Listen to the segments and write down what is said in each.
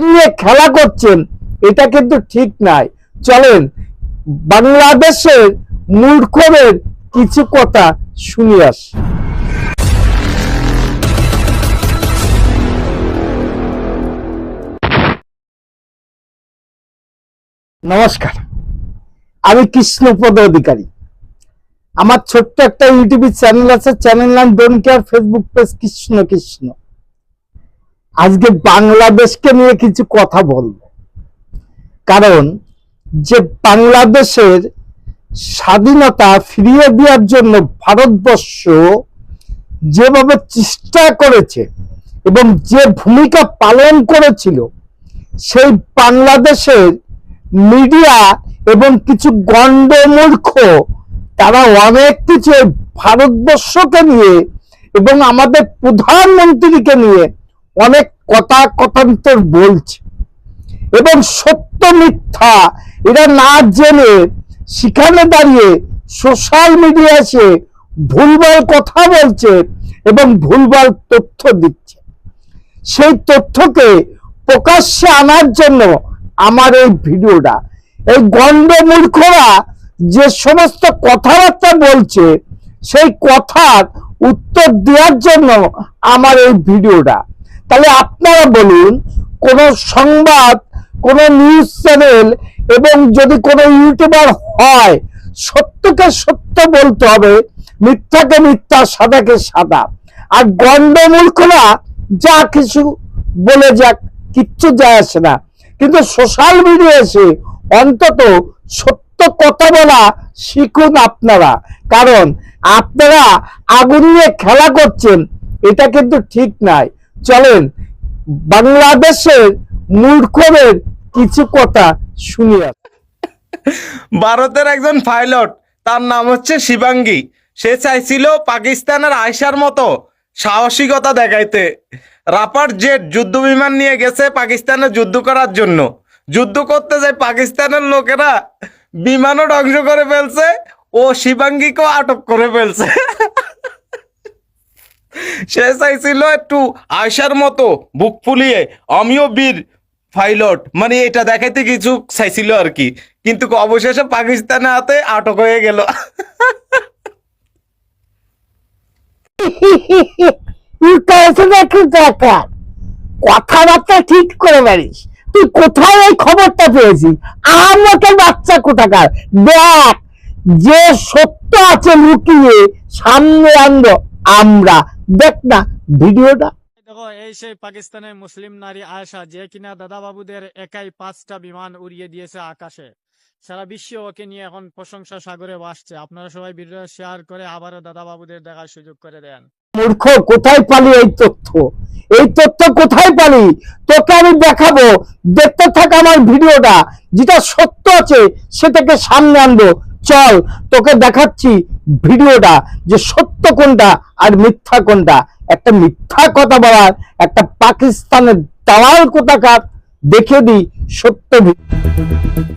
নিয়ে খেলা করছেন, এটা কিন্তু ঠিক নাই। চলেন, বাংলাদেশের মূর্খদের কিছু কথা শুনি আসি। নমস্কার, আমি কৃষ্ণপদ অধিকারী। আমার ছোট্ট একটা ইউটিউব চ্যানেল আছে চ্যানেল নাম don't care Facebook page Krishna Krishna. আজকে বাংলাদেশকে নিয়ে কিছু কথা বলব। কারণ যে বাংলাদেশের স্বাধীনতা ফিরিয়ে দেওয়ার জন্য ভারতবর্ষ যেভাবে চেষ্টা করেছে এবং যে ভূমিকা পালন করেছিল, সেই বাংলাদেশের মিডিয়া এবং কিছু গণ্ডমূর্খ তারা অনেক কিছু ভারতবর্ষকে নিয়ে এবং আমাদের প্রধানমন্ত্রীকে নিয়ে অনেক কথা কথান্তর বলছে। এবং সত্য মিথ্যা এরা না জেনে সেখানে দাঁড়িয়ে সোশ্যাল মিডিয়া এসে ভুলভাল কথা বলছে এবং ভুলভাল তথ্য দিচ্ছে। সেই তথ্যকে প্রকাশ্যে আনার জন্য আমার এই ভিডিওটা, এই গণ্ডমূর্খরা যে সমস্ত কথাবার্তা বলছে, সেই কথার উত্তর দেওয়ার জন্য আমার এই ভিডিওটা। তাহলে আপনারা বলুন, কোন সংবাদ, কোন নিউজ চ্যানেল এবং যদি কোনো ইউটিউবার হয়, সত্যকে সত্য বলতে হবে, মিথ্যাকে মিথ্যা, সাদাকে সাদা। আর গণ্ডমূর্খরা যা কিছু বলে যাক, কিচ্ছু যায় আসে না। কিন্তু সোশ্যাল মিডিয়া এসে অন্তত সত্য কথা বলা শিখুন আপনারা। কারণ আপনারা আগুন নিয়ে খেলা করছেন, এটা কিন্তু ঠিক নাই চলেন, বাংলাদেশের মূর্খদের কিছু কথা শুনি ভারতের একজন পাইলট, তার নাম হচ্ছে শিবাঙ্গী। সে চাইছিল পাকিস্তানের আয়সার মতো সাহসিকতা দেখাইতে। রাপার জেট যুদ্ধ বিমান নিয়ে গেছে পাকিস্তানে যুদ্ধ করার জন্য। যুদ্ধ করতে যায় পাকিস্তানের লোকেরা। বিমানও ধ্বংস করে ফেলছে ও শিবাঙ্গীকেও আটক করে ফেলছে। সে চাইছিল একটু আয়সার মতো বুক ফুলিয়ে, আমিও বীর পাইলট। মানে এটা দেখাইতে কিছু চাইছিল আর কি। কিন্তু অবশেষে পাকিস্তানের হাতে আটক হয়ে গেল। কথাবার্তা ঠিক করে পারিস তুই কোথায় এই খবরটা পেয়েছিস? আমাকে বাচ্চা কোথাকার? দেখ, যে সত্য আছে লুকিয়ে সামনে আনব আমরা। দেখ না, ভিডিওটা। এই সেই পাকিস্তানের মুসলিম নারী আয়েশা, যে কিনা দাদা বাবুদের একাই পাঁচটা বিমান উড়িয়ে দিয়েছে আকাশে। সারা বিশ্ব ওকে নিয়ে এখন প্রশংসা সাগরে ভাসছে। আপনারা সবাই ভিডিও শেয়ার করে আবারও দাদা বাবুদের দেখার সুযোগ করে দেন। মূর্খ, কোথায় পালি এই তথ্য? এই তথ্য কোথায় পালি? তোকে আমি দেখাবো। দেখতে থাক আমার ভিডিওটা। যেটা সত্য আছে সেটাকে সামনে আনব। চল, তোকে দেখাচ্ছি ভিডিওটা যে সত্য কোনটা আর মিথ্যা কোনটা। একটা মিথ্যা কথা বলার, একটা পাকিস্তানের দালাল কোথাকার দেখে দিই সত্য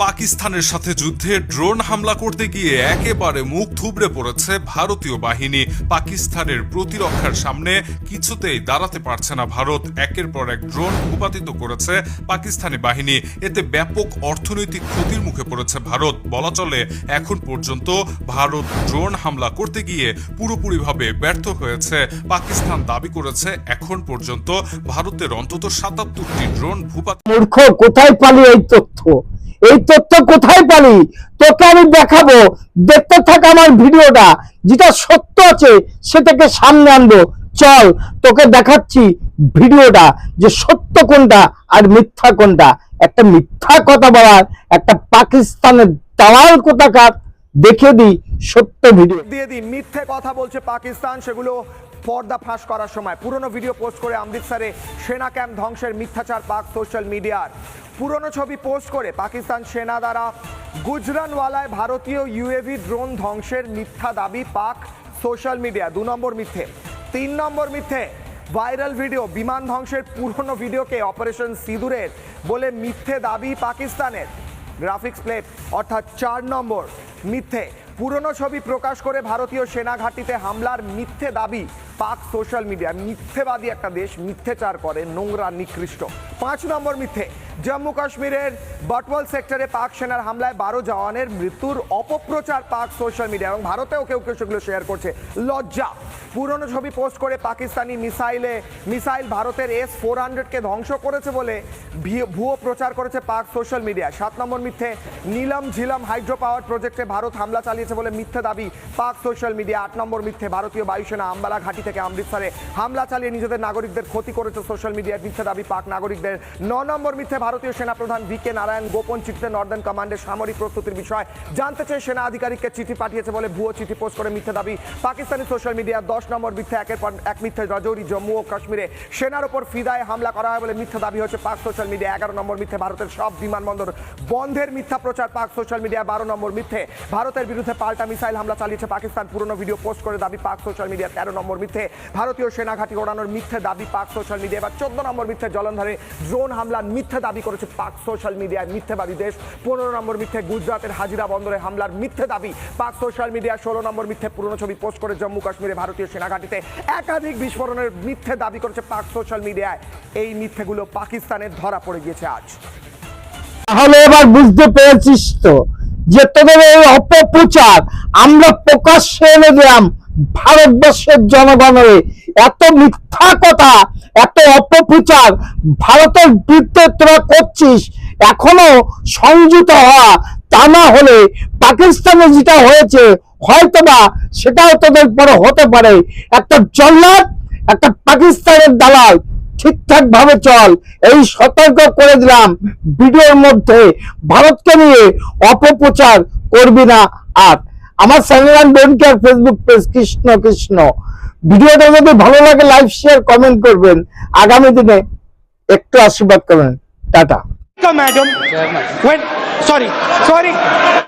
পাকিস্তানের সাথে যুদ্ধে ড্রোন হামলা করতে গিয়ে একেবারে মুখ থুবড়ে পড়েছে ভারতীয় বাহিনী। পাকিস্তানের প্রতিরক্ষার সামনে কিছুতেই দাঁড়াতে পারছে না ভারত। একের পর এক ড্রোন ভূপাতিত করেছে পাকিস্তানি বাহিনী। এতে ব্যাপক অর্থনৈতিক ক্ষতির মুখে পড়েছে ভারত। বলা চলে এখন পর্যন্ত ভারত ড্রোন হামলা করতে গিয়ে পুরোপুরিভাবে ব্যর্থ হয়েছে। পাকিস্তান দাবি করেছে এখন পর্যন্ত ভারতের অন্তত সাতাত্তরটি ড্রোন ভূপাত মূর্খ কোথায় পালি এই তথ্য। এই তথ্য কোথায় পালি? তোকে আমি দেখাবো। দেখতে থাক আমার ভিডিওটা। যেটা সত্য আছে সেটাকে সামনে আনব। চল, তোকে দেখাচ্ছি ভিডিওটা যে সত্য কোনটা আর মিথ্যা কোনটা। একটা মিথ্যা কথা বলার, একটা পাকিস্তানের দালাল কোথাকার দেখে দিই সত্য ভিডিও। দিয়ে দিন মিথ্যে কথা বলছে পাকিস্তান, সেগুলো পর্দা ফাঁস করার সময়। পুরনো ভিডিও পোস্ট করে অমৃতসরে সেনা ক্যাম্প ধ্বংসের মিথ্যাচার পাক সোশ্যাল মিডিয়ার। পুরনো ছবি পোস্ট করে পাকিস্তান সেনা দ্বারা গুজরানওয়ালায় ভারতীয় ইউএভি ড্রোন ধ্বংসের মিথ্যা দাবি পাক সোশ্যাল মিডিয়া। দু নম্বর মিথ্যে। তিন নম্বর মিথ্যে, ভাইরাল ভিডিও, বিমান ধ্বংসের পুরনো ভিডিওকে অপারেশন সিঁদুরের বলে মিথ্যে দাবি পাকিস্তানের। গ্রাফিক্স প্লেট অর্থাৎ চার নম্বর। মিথ্যে। পুরনো ছবি প্রকাশ করে ভারতীয় সেনা ঘাঁটিতে হামলার মিথ্যে দাবি পাক সোশ্যাল মিডিয়া। মিথ্যেবাদী একটা দেশ, মিথ্যেচার করে, নোংরা, নিকৃষ্ট। পাঁচ নম্বর মিথ্যে। জম্মু কাশ্মীরের বটওয়াল সেক্টরে পাক সেনার হামলায় বারো জওয়ানের মৃত্যুর অপপ্রচার পাক সোশ্যাল মিডিয়া এবং ভারতেও কেউ কেউ সেগুলো শেয়ার করছে। লজ্জা। পুরনো ছবি পোস্ট করে পাকিস্তানি মিসাইলে, মিসাইল ভারতের এস ফোর হান্ড্রেডকে ধ্বংস করেছে বলে ভুয়ো প্রচার করেছে পাক সোশ্যাল মিডিয়া সাত নম্বর মিথ্যে, নীলম ঝিলম হাইড্রো পাওয়ার প্রজেক্টে ভারত হামলা চালিয়েছে বলে মিথ্যে দাবি পাক সোশ্যাল মিডিয়া আট নম্বর মিথ্যে, ভারতীয় বায়ুসেনা আম্বালা ঘাঁটি থেকে অমৃতসরে হামলা চালিয়ে নিজেদের নাগরিকদের ক্ষতি করেছে সোশ্যাল মিডিয়ায় মিথ্যে দাবি পাক নাগরিকদের। ন নম্বর মিথ্যে ভারতীয় সেনাপ্রধান ভি কে নারায়ণ গোপন চিঠিতে নর্দার্ন কমান্ডের সামরিক প্রস্তুতির বিষয় জানতে চেয়ে সেনা আধিকারিককে চিঠি পাঠিয়েছে বলে ভুয়ো চিঠি পোস্ট করে মিথ্যে দাবি। পাকিস্তানি সোশ্যাল মিডিয়া দশ নম্বর মিথ্যে একের পর এক মিথ্যে রাজৌরি জম্মু ও কাশ্মীরে সেনার ওপর ফিদায় হামলা করা হয় বলে মিথ্যে দাবি হচ্ছে পাক সোশ্যাল মিডিয়া এগারো নম্বর মিথ্যে ভারতের সব বিমানবন্দর বন্ধের মিথ্যা প্রচার পাক সোশ্যাল মিডিয়া বারো নম্বর মিথ্যে। ভারতের বিরুদ্ধে পাল্টা মিসাইল হামলা চালিয়েছে পাকিস্তান। পুরনো ভিডিও পোস্ট করে দাবি পাক সোশ্যাল মিডিয়া তেরো নম্বর মিথ্যে। ভারতীয় সেনা ঘাঁটি ওড়ানোর মিথ্যে দাবি পাক সোশ্যাল মিডিয়া এবার চোদ্দ নম্বর মিথ্যে জলন্ধরে ড্রোন হামলার মিথ্যে দাবি করেছে পাক সোশ্যাল মিডিয়ায় মিথ্যেবাদী দেশ। পনেরো নম্বর মিথ্যে গুজরাটের হাজিরা বন্দরে হামলার মিথ্যে দাবি। পাক সোশ্যাল মিডিয়া ষোলো নম্বর মিথ্যে পুরনো ছবি পোস্ট করে জম্মু কাশ্মীরে ভারতীয় সেনাঘাটিতে একাধিক বিস্ফোরণের মিথ্যে দাবি করেছে পাক সোশ্যাল মিডিয়ায়। এই মিথ্যেগুলো পাকিস্তানের ধরা পড়ে গিয়েছে আজ। তাহলে এবার বুঝতে পেরেছিস তো যে তোদের এই অপপ্রচার, আমরা প্রকাশ্যে এনে দিলাম ভারতবর্ষের জনগণের। এত মিথ্যা কথা এত অপপ্রচার ভারতের বিরুদ্ধে তোরা করছিস, এখনও সংযুক্ত হওয়া তা না হলে পাকিস্তানে যেটা হয়েছে, হয়তোবা সেটাও তোদের পরে হতে পারে। একটা জল্লাদ, একটা পাকিস্তানের দালাল ঠিকঠাক ভাবে চল, এই সতর্ক করে দিলাম ভিডিওর মধ্যে। ভারতকে নিয়ে অপপ্রচার করবি না আর। আমার চ্যানেল বোনকে আর ফেসবুক পেজ কৃষ্ণ কৃষ্ণ। ভিডিওটা যদি ভালো লাগে লাইক শেয়ার কমেন্ট করবেন। আগামী দিনে একটু আশীর্বাদ করবেন। টাটা। Madam sorry sorry.